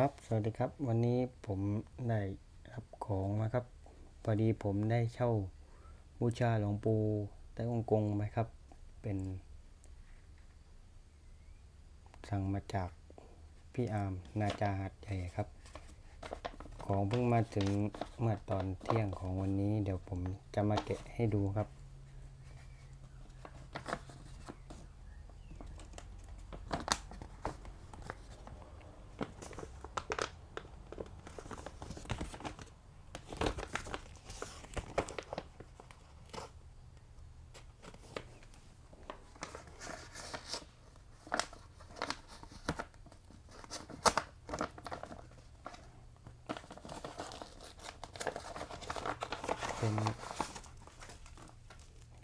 ครับ สวัสดีครับ วันนี้ผมได้รับของมาครับ พอดีผมได้เช่าบูชาหลวงปู่ไต้องกงไหมครับ เป็น สั่งมาจากพี่อาร์มนาจาหัดใหญ่ครับ ของเพิ่งมาถึงเมื่อตอนเที่ยงของวันนี้ เดี๋ยวผมจะมาแกะให้ดูครับ เป็น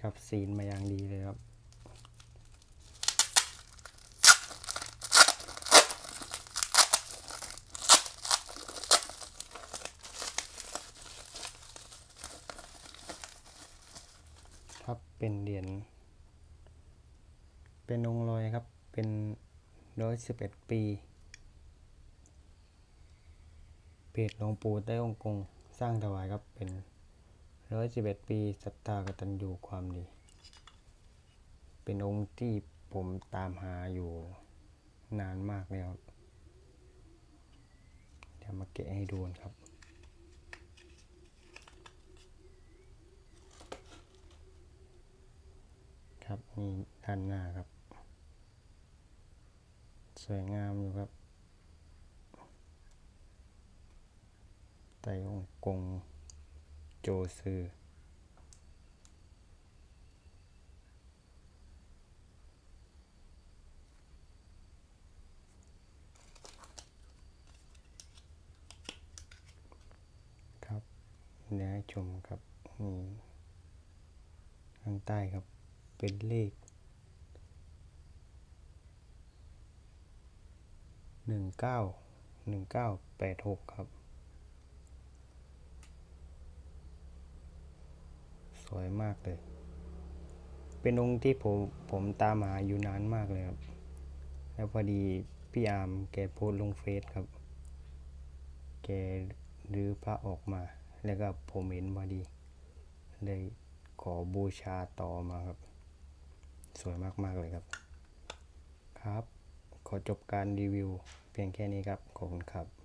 ครับซีนมาอย่างดีเลยครับครับเป็นเหรียญเป็นองค์ลอยครับเป็นร้อยสิบเอ็ดปีเพจหลวงปู่ไต้องกงสร้างถวายครับเป็น ร้อยสิบเอ็ดปีศรัทธากตัญญูความดี เป็นองค์ที่ผมตามหาอยู่นานมากแล้วเดี๋ยวมาแกะให้ดูนครับ ครับนี่ด้านหน้าครับ สวยงามอยู่ครับไต้ฮ่องกง โจซือ ครับเดี๋ยวให้ชมครับนี่ข้างใต้ครับ เป็นเลขหนึ่งเก้าหนึ่งเก้าแปดหกครับ วยมากเลย เป็นองค์ที่ผมผมตามหาอยู่นานมากเลยครับ แล้วพอดีพี่อาร์มแกโพสลงเฟซครับ แกรื้อพระออกมา แล้วก็ผมเห็นพอดี เลยขอบูชาต่อมาครับ สวยมาก ๆ เลยครับ ครับ ขอจบการรีวิว เพียงแค่นี้ครับ ขอบคุณครับ